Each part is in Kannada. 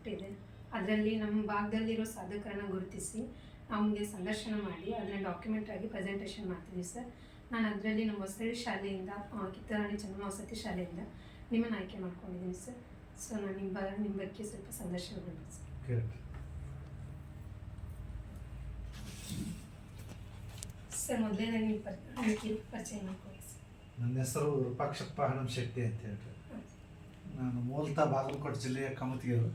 ಸಬ್ಜೆಕ್ಟ್ ಇದೆ. ಅದರಲ್ಲಿ ನಮ್ಮ ಭಾಗದಲ್ಲಿರೋ ಸಾಧಕರನ್ನ ಗುರುತಿಸಿ ಅವನಿಗೆ ಸಂದರ್ಶನ ಮಾಡಿ ಅದನ್ನ ಡಾಕ್ಯುಮೆಂಟ್ ಆಗಿ ಪ್ರೆಸೆಂಟೇಷನ್ ಮಾಡ್ತೀನಿ ಸರ್. ನಾನು ಅದರಲ್ಲಿ ನಮ್ಮ ಹೊಸಳ್ಳಿ ಶಾಲೆಯಿಂದ ಕಿತ್ತರಾಣಿ ಚೆನ್ನಮ್ಮ ವಸತಿ ಶಾಲೆಯಿಂದ ನಿಮ್ಮನ್ನು ಆಯ್ಕೆ ಮಾಡ್ಕೊಂಡಿದ್ದೀನಿ ಸರ್. ಸೊ ನಾನು ನಿಮ್ಮ ನಿಮ್ಮ ಬಗ್ಗೆ ಸ್ವಲ್ಪ ಸಂದರ್ಶನ ಕೊಡ್ತೀನಿ ಸರ್. ಸರ್ ಮೊದಲೇ ನಿಮ್ಮ ಪರಿ ಪರಿಚಯ ಮಾಡ್ಕೊಳ್ಳಿ ಸರ್. ನನ್ನ ಹೆಸರು ವಿರೂಪಾಕ್ಷಪ್ಪ ಹಣಂಶೆಟ್ಟಿ ಅಂತ ಹೇಳ್ರಿ ನಾನು ಮೂಲತಃ ಬಾಗಲಕೋಟೆ ಜಿಲ್ಲೆಯ ಕಮತಿಯವರು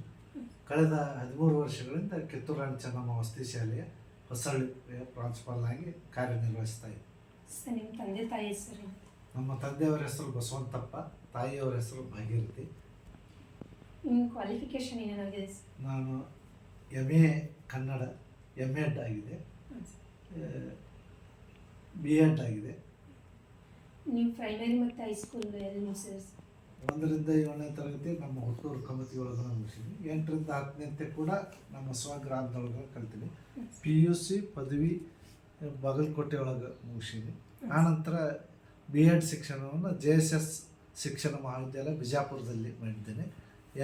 ಕಳೆದ ಹದಿಮೂರು ವರ್ಷಗಳಿಂದ ಕಿತ್ತೂರು ರಾಣಿ ಚೆನ್ನಮ್ಮ ವಸತಿ ಶಾಲೆಯ ಹೊಸಳ್ಳಿಯ ಪ್ರಾಂಶುಪಾಲ ಆಗಿ ಕಾರ್ಯನಿರ್ವಹಿಸ್ತಾ ಇದೆ ಸರ್ ನಿಮ್ಮ ತಂದೆ ತಾಯಿ ಹೆಸರು ನಮ್ಮ ತಂದೆಯವರ ಹೆಸರು ಬಸವಂತಪ್ಪ ತಾಯಿಯವರ ಹೆಸರು ಭಾಗೀರಥಿ. ನಿಮ್ಮ ಕ್ವಾಲಿಫಿಕೇಶನ್ ಏನಾಗಿದೆ ಸರ್? ನಾನು M A Kannada M Ed ಆಗಿದೆ. ಬಿ ಎಡ್ ಆಗಿದೆ. ನೀವು ಪ್ರೈಮರಿ ಮತ್ತು ಹೈಸ್ಕೂಲ್ ಎಲ್ಲಿ ಮುಗಿಸಿದ್ರಿ ಸರ್? ಒಂದರಿಂದ ಏಳನೇ ತರಗತಿ ನಮ್ಮ ಹುಟ್ಟೂರು ಕಮತಿ ಒಳಗೆ ನಾನು ಮುಗಿಸಿದ್ವಿ. ಎಂಟರಿಂದ ಹತ್ತನೇ ಕೂಡ ನಮ್ಮ ಸ್ವಗ್ರಾಮದೊಳಗೆ ಕಲ್ತೀನಿ ಪಿ ಯು ಸಿ ಪದವಿ ಬಾಗಲಕೋಟೆ ಒಳಗೆ ಮುಗಿಸೀನಿ ಆನಂತರ ಬಿ ಎಡ್ ಶಿಕ್ಷಣವನ್ನು ಜೆ ಎಸ್ ಎಸ್ ಶಿಕ್ಷಣ ಮಹಾವಿದ್ಯಾಲಯ ಬಿಜಾಪುರದಲ್ಲಿ ಮಾಡಿದ್ದೇನೆ.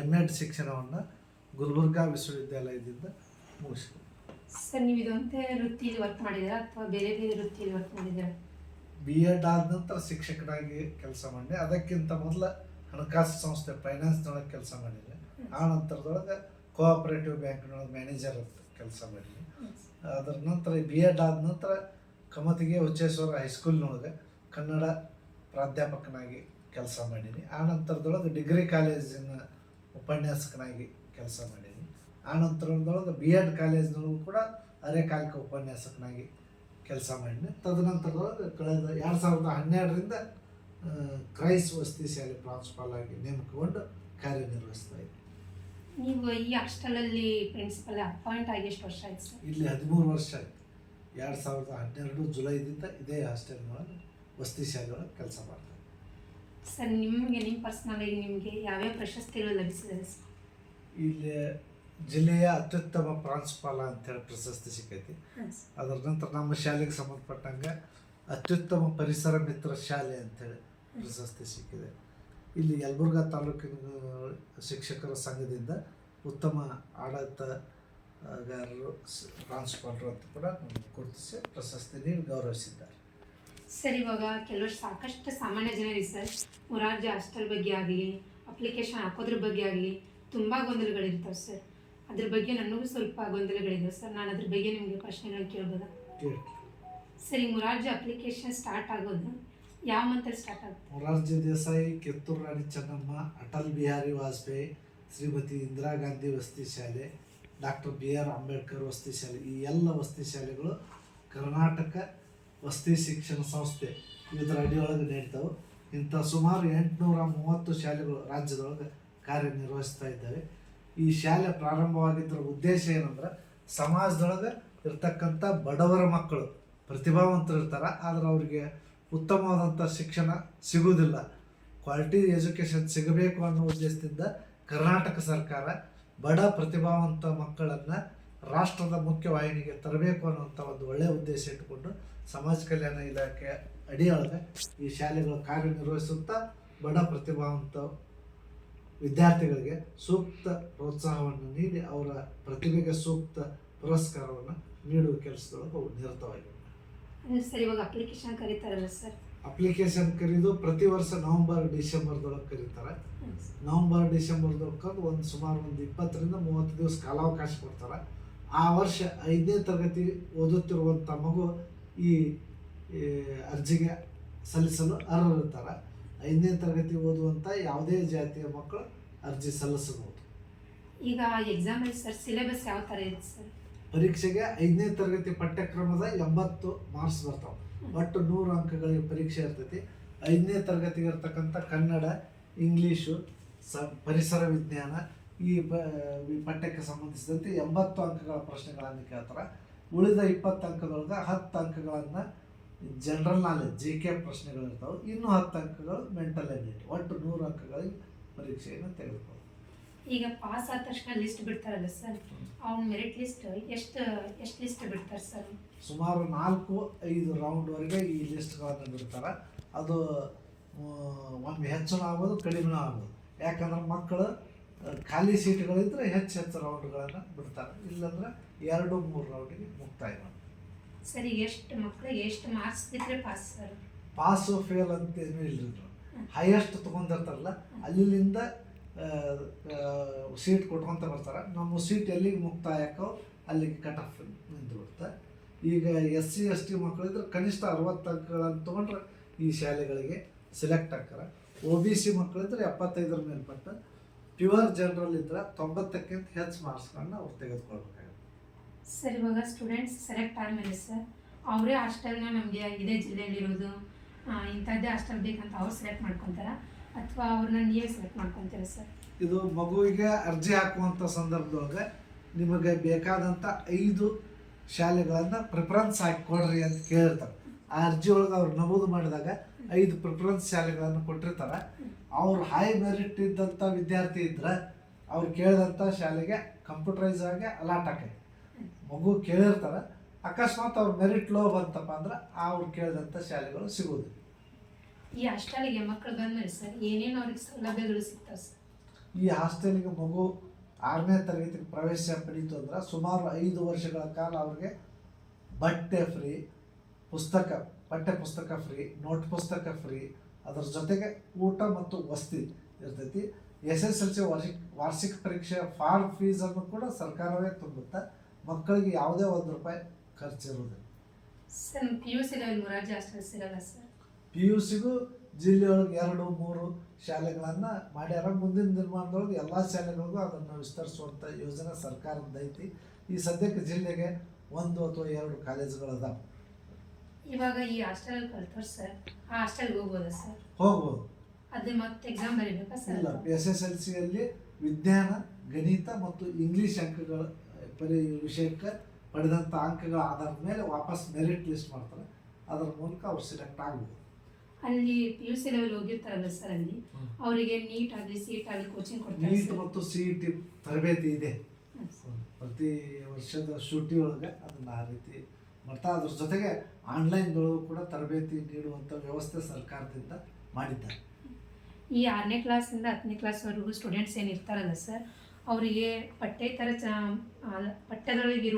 ಎಂ ಎಡ್ ಶಿಕ್ಷಣವನ್ನು ಗುಲ್ಬರ್ಗಾ ವಿಶ್ವವಿದ್ಯಾಲಯದಿಂದ ಮುಗಿಸಿದೆ ಸರ್ ನೀವು ಇದೊಂದೇ ವೃತ್ತಿಯಲ್ಲಿ ವರ್ಕ್ ಮಾಡಿದ್ದೀರಾ ಅಥವಾ ಬೇರೆ ಬೇರೆ ವೃತ್ತಿಯಲ್ಲಿ ವರ್ಕ್ ಮಾಡಿದ್ದೀರಾ? ಬಿ ಎಡ್ ಆದ ನಂತರ ಶಿಕ್ಷಕನಾಗಿ ಕೆಲಸ ಮಾಡಿದೆ. ಅದಕ್ಕಿಂತ ಮೊದಲ ಹಣಕಾಸು ಸಂಸ್ಥೆ ಫೈನಾನ್ಸ್ನೊಳಗೆ ಕೆಲಸ ಮಾಡಿದೆ. ಆ ನಂತರದೊಳಗೆ ಕೋಆಪರೇಟಿವ್ ಬ್ಯಾಂಕ್ನೊಳಗೆ ಮ್ಯಾನೇಜರ್ ಕೆಲಸ ಮಾಡಿದೆ. ಅದರ ನಂತರ ಬಿ ಎಡ್ ಆದ ನಂತರ ಕಮತಿಗೆ ಉಚ್ಚೇಶ್ವರ ಹೈಸ್ಕೂಲ್ನೊಳಗೆ ಕನ್ನಡ ಪ್ರಾಧ್ಯಾಪಕನಾಗಿ ಕೆಲಸ ಮಾಡೀನಿ ಆ ನಂತರದೊಳಗೆ ಡಿಗ್ರಿ ಕಾಲೇಜಿನ ಉಪನ್ಯಾಸಕನಾಗಿ ಕೆಲಸ ಮಾಡೀನಿ ಆ ನಂತರದೊಳಗೆ ಬಿ ಎಡ್ ಕಾಲೇಜ್ನೊಳಗೂ ಕೂಡ ಅರೆಕಾಲಿಕ ಉಪನ್ಯಾಸಕನಾಗಿ ಕೆಲಸ ಮಾಡೀನಿ ತದನಂತರದೊಳಗೆ ಕಳೆದ ಎರಡು ಸಾವಿರದ ಹನ್ನೆರಡರಿಂದ ಕ್ರೈಸ್ ವಸತಿ ಶಾಲೆ ಪ್ರಾಂಶುಪಾಲ ಆಗಿ ನೇಮಕಗೊಂಡು ಕಾರ್ಯನಿರ್ವಹಿಸ್ತಾ ಇದ್ದೀನಿ ನೀವು ಈ ಹಾಸ್ಟೆಲಲ್ಲಿ ಪ್ರಿನ್ಸಿಪಲ್ ಅಪಾಯಿಂಟ್ ಆಗಿ ಎಷ್ಟು ವರ್ಷ ಆಯ್ತು ಸರ್? ಇಲ್ಲಿ ಹದಿಮೂರು ವರ್ಷ ಆಯ್ತು. ಎರಡು ಸಾವಿರದ ಹನ್ನೆರಡು ಜುಲೈದಿಂದ ಇದೇ ಹಾಸ್ಟೆಲ್ನೊಳಗೆ ವಸತಿ ಶಾಲೆ ಒಳಗೆ ಕೆಲಸ ಮಾಡ್ತಾರೆ ಸರ್ ನಿಮಗೆ ನಿಮ್ಮ ಪರ್ಸ್ನಲಾಗಿ ನಿಮಗೆ ಯಾವ್ಯಾವ ಪ್ರಶಸ್ತಿಗಳು ಲಭಿಸಿದೆ ಸರ್? ಇಲ್ಲಿ ಜಿಲ್ಲೆಯ ಅತ್ಯುತ್ತಮ ಪ್ರಾಂಶುಪಾಲ ಅಂತೇಳಿ ಪ್ರಶಸ್ತಿ ಸಿಕ್ಕೈತಿ. ಅದರ ನಂತರ ನಮ್ಮ ಶಾಲೆಗೆ ಸಂಬಂಧಪಟ್ಟಂಗೆ ಅತ್ಯುತ್ತಮ ಪರಿಸರ ಮಿತ್ರ ಶಾಲೆ ಅಂತೇಳಿ ಪ್ರಶಸ್ತಿ ಸಿಕ್ಕಿದೆ. ಇಲ್ಲಿ ಯಲಬುರ್ಗಾ ತಾಲೂಕಿನ ಶಿಕ್ಷಕರ ಸಂಘದಿಂದ ಉತ್ತಮ ಆಡಳಿತಗಾರರು ಪ್ರಾಂಶುಪಾಲರು ಅಂತ ಕೂಡ ಗುರುತಿಸಿ ಪ್ರಶಸ್ತಿ ನೀಡಿ ಗೌರವಿಸಿದ್ದಾರೆ. ಸರ್ ಇವಾಗ ಕೆಲವರು ಸಾಕಷ್ಟು ಸಾಮಾನ್ಯ ಜನರಿಗೆ ಸರ್. ಮೊರಾರ್ಜಿ ಹಾಸ್ಟೆಲ್ ಬಗ್ಗೆ ಆಗಲಿ ಅಪ್ಲಿಕೇಶನ್ ಹಾಕೋದ್ರ ಬಗ್ಗೆ ಆಗಲಿ ತುಂಬ ಗೊಂದಲಗಳಿರ್ತಾವೆ ಸರ್. ಅದ್ರ ಬಗ್ಗೆ ನನಗೂ ಸ್ವಲ್ಪ ಗೊಂದಲಗಳಿದೆ ಸರ್. ನಾನು ಅದ್ರ ಬಗ್ಗೆ ನಿಮಗೆ ಪ್ರಶ್ನೆಗಳು ಕೇಳ್ಬೋದಾ? ಸರಿ ಸರ್ ಈ ಮೊರಾರ್ಜಿ ಅಪ್ಲಿಕೇಶನ್ ಸ್ಟಾರ್ಟ್ ಆಗೋದು ಯಾವ ಸ್ಟಾರ್ಟ್ ಆಗುತ್ತೆ? ಮೊರಾರ್ಜಿ ದೇಸಾಯಿ, ಕಿತ್ತೂರು ರಾಣಿ ಚೆನ್ನಮ್ಮ, ಅಟಲ್ ಬಿಹಾರಿ ವಾಜಪೇಯಿ, ಶ್ರೀಮತಿ ಇಂದಿರಾ ಗಾಂಧಿ ವಸತಿ ಶಾಲೆ, ಡಾಕ್ಟರ್ ಬಿ ಆರ್ ಅಂಬೇಡ್ಕರ್ ವಸತಿ ಶಾಲೆ, ಈ ಎಲ್ಲ ವಸತಿ ಶಾಲೆಗಳು ಕರ್ನಾಟಕ ವಸತಿ ಶಿಕ್ಷಣ ಸಂಸ್ಥೆ. ಇದರ ಅಡಿಯೊಳಗೆ ನೀಡ್ತಾವೆ. ಇಂಥ ಸುಮಾರು ಎಂಟುನೂರ ಮೂವತ್ತು ಶಾಲೆಗಳು ರಾಜ್ಯದೊಳಗೆ ಕಾರ್ಯನಿರ್ವಹಿಸ್ತಾ ಇದ್ದಾವೆ. ಈ ಶಾಲೆ ಪ್ರಾರಂಭವಾಗಿದ್ದರ ಉದ್ದೇಶ ಏನಂದ್ರೆ, ಸಮಾಜದೊಳಗೆ ಇರ್ತಕ್ಕಂಥ ಬಡವರ ಮಕ್ಕಳು ಪ್ರತಿಭಾವಂತರು ಇರ್ತಾರೆ ಆದರೆ ಅವರಿಗೆ ಉತ್ತಮವಾದಂಥ ಶಿಕ್ಷಣ ಸಿಗುವುದಿಲ್ಲ. ಕ್ವಾಲಿಟಿ ಎಜುಕೇಷನ್ ಸಿಗಬೇಕು ಅನ್ನೋ ಉದ್ದೇಶದಿಂದ ಕರ್ನಾಟಕ ಸರ್ಕಾರ ಬಡ ಪ್ರತಿಭಾವಂತ ಮಕ್ಕಳನ್ನು ರಾಷ್ಟ್ರದ ಮುಖ್ಯವಾಹಿನಿಗೆ ತರಬೇಕು ಅನ್ನುವಂಥ ಒಂದು ಒಳ್ಳೆಯ ಉದ್ದೇಶ ಇಟ್ಟುಕೊಂಡು ಸಮಾಜ ಕಲ್ಯಾಣ ಇಲಾಖೆ ಅಡಿಯೊಳಗೆ ಈ ಶಾಲೆಗಳು ಕಾರ್ಯನಿರ್ವಹಿಸುತ್ತಾ ಬಡ ಪ್ರತಿಭಾವಂತ ವಿದ್ಯಾರ್ಥಿಗಳಿಗೆ ಸೂಕ್ತ ಪ್ರೋತ್ಸಾಹವನ್ನು ನೀಡಿ ಅವರ ಪ್ರತಿಭೆಗೆ ಸೂಕ್ತ ಪುರಸ್ಕಾರವನ್ನು ನೀಡುವ ಕೆಲಸದೊಳಗೆ ಅವು ಸರ್ ಇವಾಗ ಅಪ್ಲಿಕೇಶನ್ ಕರೀತಾರಲ್ಲ ಸರ್ ಅಪ್ಲಿಕೇಶನ್ ಕರೆದು ಪ್ರತಿ ವರ್ಷ ನವೆಂಬರ್ ಡಿಸೆಂಬರ್ದೊಳಗೆ ಕರೀತಾರೆ. ನವೆಂಬರ್ ಡಿಸೆಂಬರ್ದೊಳಗೆ ಒಂದು ಸುಮಾರು ಒಂದು ಇಪ್ಪತ್ತರಿಂದ ಮೂವತ್ತು ದಿವಸ ಕಾಲಾವಕಾಶ ಕೊಡ್ತಾರೆ. ಆ ವರ್ಷ ಐದನೇ ತರಗತಿ ಓದುತ್ತಿರುವಂಥ ಮಗು ಈ ಈ ಅರ್ಜಿಗೆ ಸಲ್ಲಿಸಲು ಅರ್ಹರಿರ್ತಾರೆ. ಐದನೇ ತರಗತಿ ಓದುವಂಥ ಯಾವುದೇ ಜಾತಿಯ ಮಕ್ಕಳು ಅರ್ಜಿ ಸಲ್ಲಿಸಬಹುದು. ಈಗ ಎಕ್ಸಾಮಲ್ಲಿ ಸರ್ ಸಿಲೆಬಸ್ ಯಾವ ಥರ ಇದೆ ಸರ್ ಪರೀಕ್ಷೆಗೆ ಐದನೇ ತರಗತಿ ಪಠ್ಯಕ್ರಮದ ಎಂಬತ್ತು ಮಾರ್ಕ್ಸ್ ಬರ್ತಾವೆ. ಒಟ್ಟು ನೂರು ಅಂಕಗಳಿಗೆ ಪರೀಕ್ಷೆ ಇರ್ತೈತಿ. ಐದನೇ ತರಗತಿಗೆ ಇರ್ತಕ್ಕಂಥ ಕನ್ನಡ ಇಂಗ್ಲೀಷು ಸ, ಪರಿಸರ ವಿಜ್ಞಾನ ಈ ಪ, ಈ ಪಠ್ಯಕ್ಕೆ ಸಂಬಂಧಿಸಿದಂತೆ ಎಂಬತ್ತು ಅಂಕಗಳ ಪ್ರಶ್ನೆಗಳನ್ನು ಕೇಳ್ತಾರೆ. ಉಳಿದ ಇಪ್ಪತ್ತು ಅಂಕದೊಳಗೆ ಹತ್ತು ಅಂಕಗಳನ್ನು ಜನರಲ್ ನಾಲೆಜ್ ಜಿ ಕೆ ಪ್ರಶ್ನೆಗಳಿರ್ತಾವೆ. ಇನ್ನೂ ಹತ್ತು ಅಂಕಗಳು ಮೆಂಟಲ್ ಎಬಿಲಿಟಿ ಒಟ್ಟು ನೂರು ಅಂಕಗಳಿಗೆ ಪರೀಕ್ಷೆಯನ್ನು ತೆಗೆದುಕೊಳ್ಳೋದು ಈಗ ಪಾಸ್ ಆದ ತಕ್ಷಣ ಲಿಸ್ಟ್ ಬಿಡ್ತಾರಲ್ಲ ಸರ್ ಅವ್ನ ಮೆರಿಟ್ ಲಿಸ್ಟ್ ಎಷ್ಟು ಎಷ್ಟು ಲಿಸ್ಟ್ ಬಿಡ್ತಾರೆ ಸರ್ ಸುಮಾರು ನಾಲ್ಕು ಐದು ರೌಂಡ್ವರೆಗೆ ಈ ಲಿಸ್ಟ್ಗಳನ್ನು ಬಿಡ್ತಾರೆ. ಅದು ಒಂದು ಒಮ್ಮೆ ಹೆಚ್ಚು ಆಗ್ಬೋದು ಕಡಿಮೆ ಆಗ್ಬೋದು. ಯಾಕಂದ್ರೆ ಮಕ್ಕಳು ಖಾಲಿ ಸೀಟ್ಗಳಿದ್ರೆ ಹೆಚ್ಚು ಹೆಚ್ಚು ರೌಂಡ್ಗಳನ್ನು ಬಿಡ್ತಾರೆ. ಇಲ್ಲಾಂದ್ರೆ ಎರಡು ಮೂರು ರೌಂಡಿಗೆ ಮುಕ್ತಾಯ ಸರ್ ಈಗ ಎಷ್ಟು ಮಕ್ಕಳು ಎಷ್ಟು ಮಾರ್ಕ್ಸ್ ಬಿದ್ದರೆ ಪಾಸ್ ಸರ್ ಪಾಸು ಫೇಲ್ ಅಂತ ಇಲ್ಲ. ಹೈಯೆಸ್ಟ್ ತೊಗೊಂಡಿರ್ತಾರಲ್ಲ ಅಲ್ಲಿಂದ ಸೀಟ್ ಕೊಟ್ಕೊಂತ ಬರ್ತಾರೆ. ನಮ್ಮ ಸೀಟ್ ಎಲ್ಲಿಗೆ ಮುಕ್ತಾಯಕ್ಕೋ ಅಲ್ಲಿಗೆ ಕಟ್ ಆಫ್ ನಿಂತು ಬಿಡುತ್ತೆ. ಈಗ ಎಸ್ ಸಿ ಎಸ್ ಟಿ ಮಕ್ಕಳಿದ್ರೆ ಕನಿಷ್ಠ ಅರವತ್ತು ಅಂಕಗಳನ್ನು ತೊಗೊಂಡ್ರೆ ಈ ಶಾಲೆಗಳಿಗೆ ಸೆಲೆಕ್ಟ್ ಆಗ್ತಾರೆ. ಒ ಬಿ ಸಿ ಮಕ್ಕಳಿದ್ರೆ ಎಪ್ಪತ್ತೈದರ ಮೇಲ್ಪಟ್ಟು ಪ್ಯೂರ್ ಜನರಲ್ ಇದ್ರೆ ತೊಂಬತ್ತಕ್ಕಿಂತ ಹೆಚ್ಚು ಮಾರ್ಕ್ಸ್ಗಳನ್ನ ಅವ್ರು ತೆಗೆದುಕೊಳ್ಬೇಕಾಗುತ್ತೆ. ಸರ್ ಇವಾಗ ಸ್ಟೂಡೆಂಟ್ಸ್ ಸೆಲೆಕ್ಟ್ ಆದಮೇಲೆ ಸರ್ ಅವರೇ ಹಾಸ್ಟೆಲ್ನ ನಮಗೆ ಇದೇ ಜಿಲ್ಲೆಯಲ್ಲಿರೋದು ಆ, ಇಂಥದ್ದೇ ಹಾಸ್ಟೆಲ್ ಬೇಕಂತ ಅವ್ರು ಸೆಲೆಕ್ಟ್ ಮಾಡ್ಕೊತಾರ. ಅಥವಾ ಅವ್ರನ್ನ ನೀವೇ ಸೆಲೆಕ್ಟ್ ಸರ್ ಇದು ಮಗುವಿಗೆ ಅರ್ಜಿ ಹಾಕುವಂಥ ಸಂದರ್ಭದೊಳಗೆ ನಿಮಗೆ ಬೇಕಾದಂಥ ಐದು ಶಾಲೆಗಳನ್ನು ಪ್ರಿಫರೆನ್ಸ್ ಹಾಕಿ ಕೊಡ್ರಿ ಅಂತ ಕೇಳಿರ್ತಾರೆ. ಆ ಅರ್ಜಿ ಒಳಗೆ ಅವ್ರು ನಮೂದು ಮಾಡಿದಾಗ ಐದು ಪ್ರಿಫರೆನ್ಸ್ ಶಾಲೆಗಳನ್ನು ಕೊಟ್ಟಿರ್ತಾರೆ. ಅವ್ರು ಹೈ ಮೆರಿಟ್ ಇದ್ದಂಥ ವಿದ್ಯಾರ್ಥಿ ಇದ್ರೆ ಅವ್ರು ಕೇಳಿದಂಥ ಶಾಲೆಗೆ ಕಂಪ್ಯೂಟರೈಸ್ ಆಗಿ ಅಲಾಟ್ ಆಕೈತಿ ಮಗು ಕೇಳಿರ್ತಾರೆ, ಅಕಸ್ಮಾತ್ ಅವ್ರ ಮೆರಿಟ್ ಲೋ ಬಂತಪ್ಪ ಅಂದ್ರೆ ಅವ್ರು ಕೇಳಿದಂಥ ಶಾಲೆಗಳು ಸಿಗೋದು ಈ ಹಾಸ್ಟೆಲ್ಗೆ ಮಕ್ಕಳು ಬಂದ್ಮೇಲೆ ಸರ್ ಏನೇನು ಅವ್ರಿಗೆ ಸೌಲಭ್ಯಗಳು ಸಿಗ್ತಾವೆ ಸರ್? ಈ ಹಾಸ್ಟೆಲ್ಗೆ ಮಗು ಆರನೇ ತರಗತಿಗೆ ಪ್ರವೇಶ ಪಡೀತು ಅಂದ್ರೆ ಸುಮಾರು ಐದು ವರ್ಷಗಳ ಕಾಲ ಅವ್ರಿಗೆ ಬಟ್ಟೆ ಫ್ರೀ ಪುಸ್ತಕ ಪಠ್ಯ ಪುಸ್ತಕ ಫ್ರೀ ನೋಟ್ ಪುಸ್ತಕ ಫ್ರೀ ಅದರ ಜೊತೆಗೆ ಊಟ ಮತ್ತು ವಸತಿ ಇರ್ತೈತಿ. ಎಸ್ ಎಸ್ ಎಲ್ ಸಿ ವಾರ್ಷಿಕ ವಾರ್ಷಿಕ ಪರೀಕ್ಷೆ ಫಾರ್ಮ್ ಫೀಸನ್ನು ಕೂಡ ಸರ್ಕಾರವೇ ತುಂಬುತ್ತೆ. ಮಕ್ಕಳಿಗೆ ಯಾವುದೇ ಒಂದು ರೂಪಾಯಿ ಖರ್ಚಿರುವುದಿಲ್ಲ sir P U C level Morarji hostel ಸಿಗಲ್ಲ ಸರ್? ಪಿ ಯು ಸಿಗೂ ಜಿಲ್ಲೆಯೊಳಗೆ ಎರಡು ಮೂರು ಶಾಲೆಗಳನ್ನು ಮಾಡ್ಯಾರ. ಮುಂದಿನ ದಿನಮಾನದೊಳಗೆ ಎಲ್ಲ ಶಾಲೆಗಳಿಗೂ ಅದನ್ನು ವಿಸ್ತರಿಸುವಂಥ ಯೋಜನೆ ಸರ್ಕಾರದ ಐತಿ. ಈ ಸದ್ಯಕ್ಕೆ ಜಿಲ್ಲೆಗೆ ಒಂದು ಅಥವಾ ಎರಡು ಕಾಲೇಜುಗಳು ಇವಾಗ ಈ ಹಾಸ್ಟೆಲ್ ಕಲ್ತವ್ರು ಸರ್. ಆ ಹಾಸ್ಟೆಲ್ಗೆ ಹೋಗ್ಬೋದಾ ಸರ್? ಹೋಗ್ಬೋದು. ಅದು ಮತ್ತೆ ಎಕ್ಸಾಮ್ ಬರೀಬೇಕಾ ಸರ್? ಇಲ್ಲ ಎಸ್ ಎಸ್ ಎಲ್ ಸಿಯಲ್ಲಿ ವಿಜ್ಞಾನ ಗಣಿತ ಮತ್ತು ಇಂಗ್ಲೀಷ್ ಅಂಕಗಳ ಪರಿ ವಿಷಯಕ್ಕೆ ಪಡೆದಂಥ ಅಂಕಗಳ ಆಧಾರದ ಮೇಲೆ ವಾಪಸ್ ಮೆರಿಟ್ ಲಿಸ್ಟ್ ಮಾಡ್ತಾರೆ. ಅದರ ಮೂಲಕ ಅವ್ರು ಸೆಲೆಕ್ಟ್ ಆಗ್ಬೋದು. ಅಲ್ಲಿ ಪಿ ಯು ಸಿ ಲೆವೆಲ್ ಹೋಗಿರ್ತಾರಲ್ಲ ಸರ್ ಅಲ್ಲಿ ಅವರಿಗೆ ನೀಟ್ ಆಗಲಿ ಸೀಟ್ ಆಗಲಿ ಕೋಚಿಂಗ್ ಕೊಡ್ತಾರೆ ನೀಟ್ ಮತ್ತು ಸಿ ಇ ಟಿ ತರಬೇತಿ ಇದೆ. ಪ್ರತಿ ವರ್ಷದ ಶೂಟಿ ಒಳಗೆ ಅದನ್ನ ಆ ರೀತಿ ಮಾಡ್ತಾ ಅದ್ರ ಜೊತೆಗೆ ಆನ್ಲೈನ್ಗಳು ಕೂಡ ತರಬೇತಿ ನೀಡುವಂಥ ವ್ಯವಸ್ಥೆ ಸರ್ಕಾರದಿಂದ ಮಾಡಿದ್ದಾರೆ. ಈ ಆರನೇ ಕ್ಲಾಸಿಂದ ಹತ್ತನೇ ಕ್ಲಾಸ್ವರೆಗೂ ಸ್ಟೂಡೆಂಟ್ಸ್ ಏನು ಇರ್ತಾರಲ್ಲ ಸರ್ ಅವರಿಗೆ ಪಠ್ಯೇತರ ಚ ಪಠ್ಯದೊಳಗೆ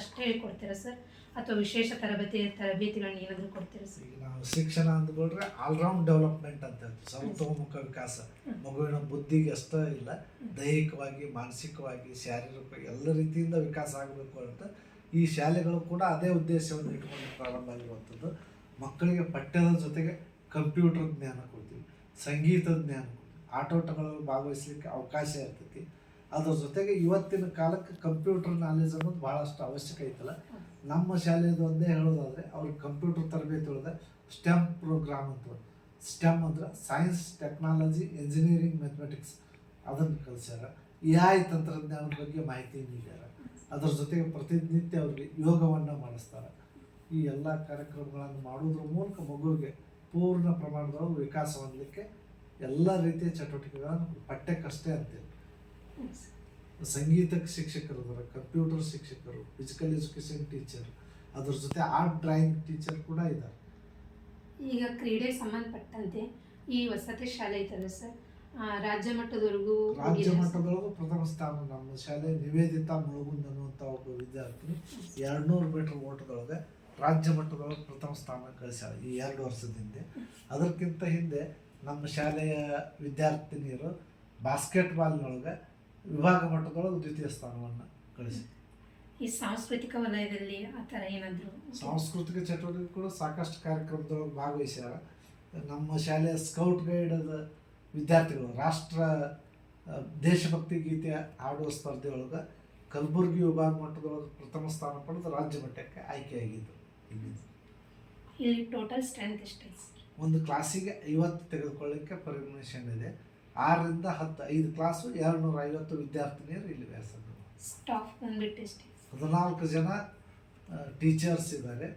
ಅಷ್ಟೇ ಹೇಳ್ಕೊಡ್ತೀರಾ ಸರ್ ಅಥವಾ ವಿಶೇಷ ತರಬೇತಿ ತರಬೇತಿಗಳನ್ನ ಏನಾದರೂ ಕೊಡ್ತೀರಾ ಸರ್? ಶಿಕ್ಷಣ ನಾವು ಶಿಕ್ಷಣ ಅಂದ್ಬಿಟ್ರೆ ಆಲ್ರೌಂಡ್ ಡೆವಲಪ್ಮೆಂಟ್ ಅಂತ ಹೇಳ್ತೀವಿ. ಸರ್ವತೋಮುಖ ವಿಕಾಸ. ಮಗುವಿನ ಬುದ್ಧಿಗೆ ಅಷ್ಟೇ ಇಲ್ಲ. ದೈಹಿಕವಾಗಿ ಮಾನಸಿಕವಾಗಿ ಶಾರೀರಿಕವಾಗಿ ಎಲ್ಲ ರೀತಿಯಿಂದ ವಿಕಾಸ ಆಗಬೇಕು ಅಂತ ಈ ಶಾಲೆಗಳು ಕೂಡ ಅದೇ ಉದ್ದೇಶವನ್ನು ಇಟ್ಕೊಂಡು ಪ್ರಾರಂಭ ಆಗಿರುವಂಥದ್ದು. ಮಕ್ಕಳಿಗೆ ಪಠ್ಯದ ಜೊತೆಗೆ ಕಂಪ್ಯೂಟರ್ ಜ್ಞಾನ ಕೊಡ್ತೀವಿ. ಸಂಗೀತದ ಜ್ಞಾನ ಕೊಡ್ತೀವಿ. ಆಟೋಟಗಳಲ್ಲಿ ಭಾಗವಹಿಸಲಿಕ್ಕೆ ಅವಕಾಶ ಇರ್ತೈತಿ. ಅದ್ರ ಜೊತೆಗೆ ಇವತ್ತಿನ ಕಾಲಕ್ಕೆ ಕಂಪ್ಯೂಟರ್ ನಾಲೆಜ್ ಅನ್ನೋದು ಭಾಳಷ್ಟು ಅವಶ್ಯಕ ಐತಲ್ಲ. ನಮ್ಮ ಶಾಲೆದು ಒಂದೇ ಹೇಳೋದಾದರೆ ಅವ್ರಿಗೆ ಕಂಪ್ಯೂಟರ್ ತರಬೇತಿ ಒಳಗೆ ಸ್ಟೆಮ್ ಪ್ರೋಗ್ರಾಮ್ ಅಂತ ಸ್ಟೆಮ್ ಅಂದ್ರೆ ಸೈನ್ಸ್ ಟೆಕ್ನಾಲಜಿ ಇಂಜಿನಿಯರಿಂಗ್ ಮ್ಯಾಥಮೆಟಿಕ್ಸ್ ಅದನ್ನು ಕಲಿಸ್ಯಾರ. ಎ ಐ ತಂತ್ರಜ್ಞಾನದ ಬಗ್ಗೆ ಮಾಹಿತಿ ನೀಡ್ಯಾರ. ಅದರ ಜೊತೆಗೆ ಪ್ರತಿನಿತ್ಯ ಅವ್ರಿಗೆ ಯೋಗವನ್ನು ಮಾಡಿಸ್ತಾರೆ. ಈ ಎಲ್ಲ ಕಾರ್ಯಕ್ರಮಗಳನ್ನು ಮಾಡೋದ್ರ ಮೂಲಕ ಮಗುವಿಗೆ ಪೂರ್ಣ ಪ್ರಮಾಣದೊಳಗೆ ವಿಕಾಸ ಹೊಂದಲಿಕ್ಕೆ ಎಲ್ಲ ರೀತಿಯ ಚಟುವಟಿಕೆಗಳನ್ನು ಪಠ್ಯಕ್ಕಷ್ಟೇ ಅಂತೀವಿ ಸರ್. ಶಿಕ್ಷಕರು ಅದರ ಕಂಪ್ಯೂಟರ್ ಶಿಕ್ಷಕರು ಫಿಸಿಕಲ್ ಎಜುಕೇಷನ್ ಟೀಚರ್ ಅದ್ರ ಜೊತೆ ಆರ್ಟ್ ಡ್ರಾಯಿಂಗ್ ಟೀಚರ್ ಕೂಡ ಇದ್ದಾರೆ. ಈಗ ಕ್ರೀಡೆ ಸಂಬಂಧಪಟ್ಟಂತೆ ಈ ವಸತಿ ಶಾಲೆ ಐತಲ್ಲ ಸರ್. ರಾಜ್ಯ ಮಟ್ಟದವರೆಗೂ ರಾಜ್ಯ ಮಟ್ಟದೊಳಗೂ ಪ್ರಥಮ ಸ್ಥಾನ ನಮ್ಮ ಶಾಲೆ ನಿವೇದಿತಾ ಮುಳುಗುಂದ್ ಅನ್ನುವಂಥ ಒಬ್ಬ ವಿದ್ಯಾರ್ಥಿ ಎರಡ್ನೂರು ಮೀಟರ್ ಓಟದೊಳಗೆ ರಾಜ್ಯ ಮಟ್ಟದೊಳಗೆ ಪ್ರಥಮ ಸ್ಥಾನ ಗಳಿಸ್ಯಾಳ ಈ ಎರಡು ವರ್ಷದಿಂದ. ಅದಕ್ಕಿಂತ ಹಿಂದೆ ನಮ್ಮ ಶಾಲೆಯ ವಿದ್ಯಾರ್ಥಿನಿಯರು ಬಾಸ್ಕೆಟ್ಬಾಲ್ನೊಳಗೆ ವಿಭಾಗ ಮಟ್ಟದೊಳಗೆ ದ್ವಿತೀಯ ಸ್ಥಾನವನ್ನು ಗಳಿಸಿ. ಈ ಸಾಂಸ್ಕೃತಿಕ ವಲಯದಲ್ಲಿ ಆ ಥರ ಏನಾದರೂ ಸಾಂಸ್ಕೃತಿಕ ಚಟುವಟಿಕೆ ಕೂಡ ಸಾಕಷ್ಟು ಕಾರ್ಯಕ್ರಮದೊಳಗೆ ಭಾಗವಹಿಸ್ಯಾರ. ನಮ್ಮ ಶಾಲೆಯ ಸ್ಕೌಟ್ ಗೈಡದ ವಿದ್ಯಾರ್ಥಿಗಳು ರಾಷ್ಟ್ರ ದೇಶಭಕ್ತಿ ಗೀತೆ ಹಾಡುವ ಸ್ಪರ್ಧೆ ಒಳಗೆ ಕಲಬುರಗಿ ವಿಭಾಗ ಮಟ್ಟದೊಳಗೆ ಪ್ರಥಮ ಸ್ಥಾನ ಪಡೆದು ರಾಜ್ಯ ಮಟ್ಟಕ್ಕೆ ಆಯ್ಕೆಯಾಗಿದ್ದರು ಇಲ್ಲಿ ಟೋಟಲ್ ಸ್ಟ್ರೆಂತ್ ಎಷ್ಟು ಒಂದು ಕ್ಲಾಸಿಗೆ ಐವತ್ತು ತೆಗೆದುಕೊಳ್ಳಿಕ್ಕೆ ಪರ್ಮಿಷನ್ ಇದೆ. ಆರರಿಂದ ಹತ್ತು ಐದು ಕ್ಲಾಸು ಎರಡು ನೂರ ಐವತ್ತು ವಿದ್ಯಾರ್ಥಿನಿಯರು ಇಲ್ಲಿ ವ್ಯಾಸಂಗ ಸ್ಟಾಫ್ ಬಂದ್ಬಿಟ್ಟು ಎಷ್ಟೈತೆ ಹದಿನಾಲ್ಕು ಜನ ಟೀಚರ್ಸ್ ಇದ್ದಾರೆ.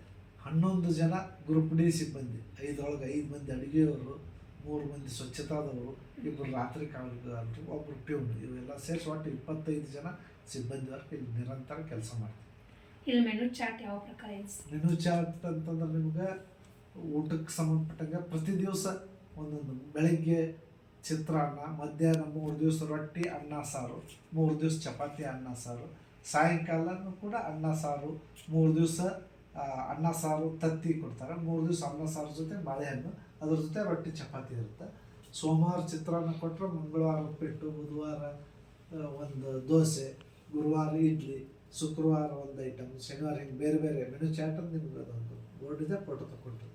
ಹನ್ನೊಂದು ಜನ ಗ್ರೂಪ್ ಡಿ ಸಿಬ್ಬಂದಿ. ಐದರೊಳಗೆ ಐದು ಮಂದಿ ಅಡುಗೆಯವರು ಮೂರು ಮಂದಿ ಸ್ವಚ್ಛತಾದವರು ಇಬ್ಬರು ರಾತ್ರಿ ಕಾವಲುಗಾರರು ಒಬ್ಬರು ಟ್ಯೂನ್ ಇವೆಲ್ಲ ಸೇರಿಸಿ ಒಟ್ಟು ಇಪ್ಪತ್ತೈದು ಜನ ಸಿಬ್ಬಂದಿ ವರ್ಗ ಇಲ್ಲಿ ನಿರಂತರ ಕೆಲಸ ಮಾಡ್ತಾರೆ ಇಲ್ಲಿ ಮೆನು ಚಾರ್ಟ್ ಯಾವ ಪ್ರಕಾರ ಮೆನು ಚಾರ್ಟ್ ಅಂತಂದ್ರೆ ನಿಮ್ಗೆ ಊಟಕ್ಕೆ ಸಂಬಂಧಪಟ್ಟಂಗೆ ಪ್ರತಿ ದಿವಸ ಒಂದೊಂದು ಬೆಳಗ್ಗೆ ಚಿತ್ರಾನ್ನ, ಮಧ್ಯಾಹ್ನ ಮೂರು ದಿವಸ ರೊಟ್ಟಿ, ಅನ್ನ, ಸಾರು. ಮೂರು ದಿವಸ ಚಪಾತಿ, ಅನ್ನ, ಸಾರು. ಸಾಯಂಕಾಲನೂ ಕೂಡ ಅನ್ನ, ಸಾರು. ಮೂರು ದಿವಸ ಅನ್ನ, ಸಾರು, ತತ್ತಿ ಕೊಡ್ತಾರೆ. ಮೂರು ದಿವಸ ಅನ್ನ, ಸಾರು ಜೊತೆ ಬಾಳೆಹಣ್ಣು. ಅದ್ರ ಜೊತೆ ರೊಟ್ಟಿ, ಚಪಾತಿ ಇರುತ್ತೆ. ಸೋಮವಾರ ಚಿತ್ರಾನ್ನ ಕೊಟ್ಟರೆ ಮಂಗಳವಾರ ಉಪ್ಪಿಟ್ಟು, ಬುಧವಾರ ಒಂದು ದೋಸೆ, ಗುರುವಾರ ಇಡ್ಲಿ, ಶುಕ್ರವಾರ ಒಂದು ಐಟಮ್ ಶನಿವಾರ ಹಿಂಗೆ ಬೇರೆ ಬೇರೆ ಮೆನು ಅಂತ ನಿಮ್ಗೆ ಅದೊಂದು ಬೋರ್ಡ್ ಇದೆ ಫೋಟೋ ತಗೊಂಡು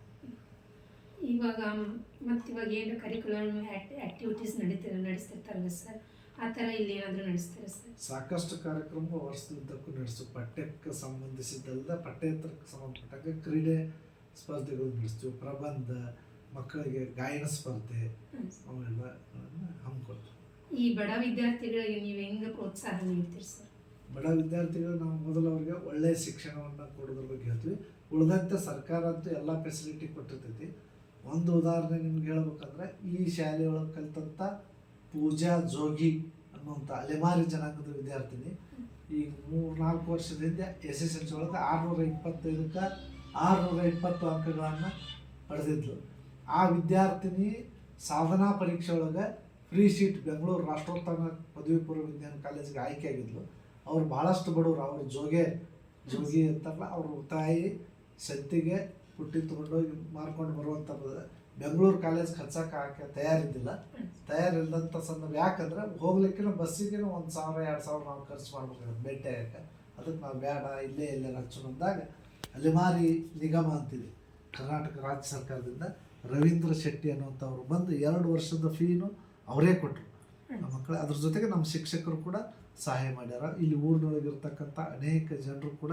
ಇವಾಗ ಮತ್ತು ಇವಾಗ ಏನು ಕರಿಕುಲರ್ ಆ್ಯಕ್ಟಿವಿಟೀಸ್ ನಡೀತಾರೆ ನಡೆಸ್ತಿರ್ತಾರಲ್ಲ ಸರ್ ಆ ಥರ ಇಲ್ಲಿ ಏನಾದರೂ ನಡೆಸ್ತಾರೆ ಸರ್ ಸಾಕಷ್ಟು ಕಾರ್ಯಕ್ರಮ ವರ್ಷದುದ್ದಕ್ಕೂ ನಡೆಸ್ತೀವಿ ಪಠ್ಯಕ್ಕೆ ಸಂಬಂಧಿಸಿದ್ದಲ್ಲ ಪಠ್ಯೇತರಕ್ಕೆ ಸಂಬಂಧಪಟ್ಟಾಗ ಕ್ರೀಡೆ ಸ್ಪರ್ಧೆಗಳು ನಡೆಸ್ತೀವಿ. ಪ್ರಬಂಧ ಮಕ್ಕಳಿಗೆ ಗಾಯನ ಸ್ಪರ್ಧೆ. ಅವೆಲ್ಲ ಹಮ್ಮಿಕೊಳ್ತೀವಿ ಈ ಬಡ ವಿದ್ಯಾರ್ಥಿಗಳಿಗೆ ನೀವು ಹೆಂಗೆ ಪ್ರೋತ್ಸಾಹ ನೀಡ್ತೀರಿ ಸರ್ ಬಡ ವಿದ್ಯಾರ್ಥಿಗಳು ನಾವು ಮೊದಲು ಅವರಿಗೆ ಒಳ್ಳೆಯ ಶಿಕ್ಷಣವನ್ನು ಕೊಡೋದ್ರ ಬಗ್ಗೆ ಹೇಳ್ತೀವಿ. ಉಳಿದಂತೆ ಸರ್ಕಾರ ಅಂತೂ ಎಲ್ಲ ಫೆಸಿಲಿಟಿ ಕೊಟ್ಟಿರ್ತೈತಿ. ಒಂದು ಉದಾಹರಣೆ ನಿಮ್ಗೆ ಹೇಳ್ಬೇಕಂದ್ರೆ ಈ ಶಾಲೆಯೊಳಗೆ ಕಲಿತಂಥ ಪೂಜಾ ಜೋಗಿ ಅನ್ನುವಂಥ ಅಲೆಮಾರಿ ಜನಾಂಗದ ವಿದ್ಯಾರ್ಥಿನಿ. ಈಗ ಮೂರು ನಾಲ್ಕು ವರ್ಷದ ಹಿಂದೆ ಎಸ್ ಎಸ್ ಎಲ್ ಸಿ ಒಳಗೆ ಆರುನೂರ ಇಪ್ಪತ್ತೈದಕ್ಕೆ ಆರುನೂರ ಇಪ್ಪತ್ತು ಅಂಕಗಳನ್ನು ಪಡೆದಿದ್ಲು. ಆ ವಿದ್ಯಾರ್ಥಿನಿ ಸಾಧನಾ ಪರೀಕ್ಷೆ ಒಳಗೆ ಫ್ರೀ ಸೀಟ್ ಬೆಂಗಳೂರು ರಾಷ್ಟ್ರೋತ್ಥಾನ ಪದವಿ ಪೂರ್ವ ವಿಜ್ಞಾನ ಕಾಲೇಜಿಗೆ ಆಯ್ಕೆ ಆಗಿದ್ಲು. ಅವ್ರು ಭಾಳಷ್ಟು ಬಡವರು, ಅವ್ರ ಜೋಗೆ, ಜೋಗಿ ಅಂತಾರಲ್ಲ, ಅವ್ರ ತಾಯಿ, ಸಂತಿಗೆ ಪುಟ್ಟಿ ತೊಗೊಂಡೋಗಿ ಮಾರ್ಕೊಂಡು ಬರುವಂಥ ಬೆಂಗಳೂರು ಕಾಲೇಜ್ ಹಚ್ಚಕ್ಕೆ ಹಾಕಿ ತಯಾರಿದ್ದಿಲ್ಲ. ತಯಾರಿಲ್ಲದಂಥ ಸಂದರ್ಭ. ಯಾಕಂದ್ರೆ ಹೋಗ್ಲಿಕ್ಕೆ ಬಸ್ಸಿಗೆ ಒಂದು ಸಾವಿರ, ಎರಡು ಸಾವಿರ ನಾವು ಖರ್ಚು ಮಾಡ್ಬೇಕಾಗುತ್ತೆ ಭೇಟಿ ಆಗಕ್ಕೆ ಅದಕ್ಕೆ ನಾವು ಬೇಡ ಇಲ್ಲೇ ಇಲ್ಲೇ ಹಚ್ಚು ಅಂದಾಗ ಅಲೆಮಾರಿ ನಿಗಮ ಅಂತಿದೆ. ಕರ್ನಾಟಕ ರಾಜ್ಯ ಸರ್ಕಾರದಿಂದ ರವೀಂದ್ರ ಶೆಟ್ಟಿ ಅನ್ನುವಂಥವ್ರು ಬಂದು ಎರಡು ವರ್ಷದ ಫೀನು ಅವರೇ ಕೊಟ್ಟರು ನಮ್ಮ ಮಕ್ಕಳು ಅದ್ರ ಜೊತೆಗೆ ನಮ್ಮ ಶಿಕ್ಷಕರು ಕೂಡ ಸಹಾಯ ಮಾಡ್ಯಾರ. ಇಲ್ಲಿ ಊರಿನೊಳಗಿರ್ತಕ್ಕಂಥ ಅನೇಕ ಜನರು ಕೂಡ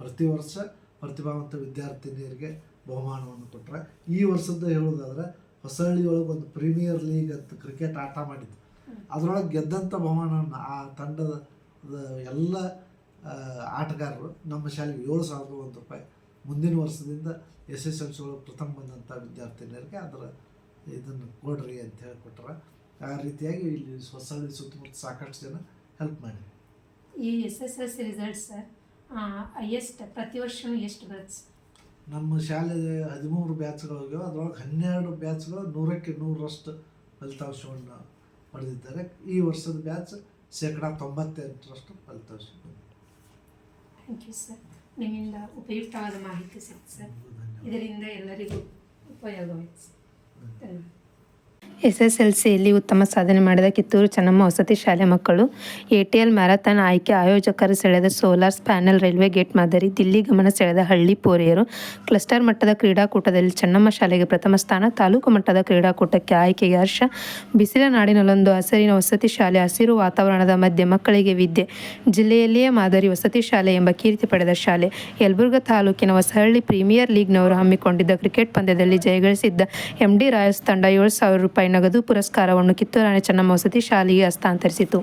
ಪ್ರತಿ ವರ್ಷ ಪ್ರತಿಭಾವಂತ ವಿದ್ಯಾರ್ಥಿನಿಯರಿಗೆ ಬಹುಮಾನವನ್ನು ಕೊಟ್ಟರೆ ಈ ವರ್ಷದ್ದು ಹೇಳೋದಾದರೆ ಹೊಸಳ್ಳಿ ಒಳಗೆ ಒಂದು ಪ್ರೀಮಿಯರ್ ಲೀಗ್ ಅಂತ ಕ್ರಿಕೆಟ್ ಆಟ ಮಾಡಿದ್ದು. ಅದರೊಳಗೆ ಗೆದ್ದಂಥ ಬಹುಮಾನವನ್ನು ಆ ತಂಡದ ಎಲ್ಲ ಆಟಗಾರರು ನಮ್ಮ ಶಾಲೆಗೆ ಏಳು ಸಾವಿರದ ಒಂದು ರೂಪಾಯಿ ಮುಂದಿನ ವರ್ಷದಿಂದ ಎಸ್ ಎಸ್ ಎಲ್ ಸಿ ಒಳಗೆ ಪ್ರಥಮ ಬಂದಂಥ ವಿದ್ಯಾರ್ಥಿನಿಯರಿಗೆ ಅದರ ಇದನ್ನು ಕೊಡ್ರಿ ಅಂತ ಹೇಳಿಕೊಟ್ರೆ. ಆ ರೀತಿಯಾಗಿ ಇಲ್ಲಿ ಹೊಸಹಳ್ಳಿ ಸುತ್ತಮುತ್ತ ಸಾಕಷ್ಟು ಜನ ಹೆಲ್ಪ್ ಮಾಡಿ ಈ S S L C result sir ಎಷ್ಟು ಪ್ರತಿ ವರ್ಷವೂ ಎಷ್ಟು ಬ್ಯಾಚ್ ನಮ್ಮ ಶಾಲೆ ಹದಿಮೂರು ಬ್ಯಾಚ್ಗಳಾಗ್ಯಾವ ಅದರೊಳಗೆ ಹನ್ನೆರಡು ಬ್ಯಾಚ್ಗಳು ನೂರಕ್ಕೆ ನೂರರಷ್ಟು ಫಲಿತಾಂಶವನ್ನು ಪಡೆದಿದ್ದಾರೆ. ಈ ವರ್ಷದ ಬ್ಯಾಚ್ ಶೇಕಡ ತೊಂಬತ್ತೆಂಟರಷ್ಟು ಫಲಿತಾಂಶ ಥ್ಯಾಂಕ್ ಯು ಸರ್ ನಿಮ್ಮಿಂದ ಉಪಯುಕ್ತವಾದ ಮಾಹಿತಿ ಸಿಕ್ತು ಸರ್ ಇದರಿಂದ ಎಲ್ಲರಿಗೂ ಉಪಯೋಗವಾಯಿತು ಸರ್ ಧನ್ಯವಾದ. ಎಸ್ ಎಸ್ ಎಲ್ ಸಿಯಲ್ಲಿ ಉತ್ತಮ ಸಾಧನೆ ಮಾಡಿದ ಕಿತ್ತೂರು ಚೆನ್ನಮ್ಮ ವಸತಿ ಶಾಲೆ ಮಕ್ಕಳು ಎ ಟಿ ಎಲ್ ಮ್ಯಾರಥಾನ್ ಆಯ್ಕೆ ಆಯೋಜಕರು ಸೆಳೆದ ಸೋಲಾರ್ ಪ್ಯಾನೆಲ್ ರೈಲ್ವೆ ಗೇಟ್ ಮಾದರಿ ದಿಲ್ಲಿ ಗಮನ ಸೆಳೆದ ಹಳ್ಳಿ ಪೋರಿಯರು. ಕ್ಲಸ್ಟರ್ ಮಟ್ಟದ ಕ್ರೀಡಾಕೂಟದಲ್ಲಿ ಚೆನ್ನಮ್ಮ ಶಾಲೆಗೆ ಪ್ರಥಮ ಸ್ಥಾನ, ತಾಲೂಕು ಮಟ್ಟದ ಕ್ರೀಡಾಕೂಟಕ್ಕೆ ಆಯ್ಕೆಗೆ ಹರ್ಷ. ಬಿಸಿಲ ನಾಡಿನಲ್ಲೊಂದು ಹಸಿರಿನ ವಸತಿ ಶಾಲೆ, ಹಸಿರು ವಾತಾವರಣದ ಮಧ್ಯೆ ಮಕ್ಕಳಿಗೆ ವಿದ್ಯೆ. ಜಿಲ್ಲೆಯಲ್ಲಿಯೇ ಮಾದರಿ ವಸತಿ ಶಾಲೆ ಎಂಬ ಕೀರ್ತಿ ಪಡೆದ ಶಾಲೆ. ಯಲಬುರ್ಗಾ ತಾಲೂಕಿನ ಹೊಸಹಳ್ಳಿ ಪ್ರೀಮಿಯರ್ ಲೀಗ್ನವರು ಹಮ್ಮಿಕೊಂಡಿದ್ದ ಕ್ರಿಕೆಟ್ ಪಂದ್ಯದಲ್ಲಿ ಜಯಗಳಿಸಿದ್ದ ಎಂಡಿ ರಾಯಲ್ಸ್ ತಂಡ ಏಳು ಸಾವಿರ ರೂಪಾಯಿ ನಗದು ಪುರಸ್ಕಾರವನ್ನು ಕಿತ್ತೂರಾಣಿ ಚೆನ್ನಮ್ಮ ವಸತಿ ಶಾಲೆಗೆ ಹಸ್ತಾಂತರಿಸಿತು.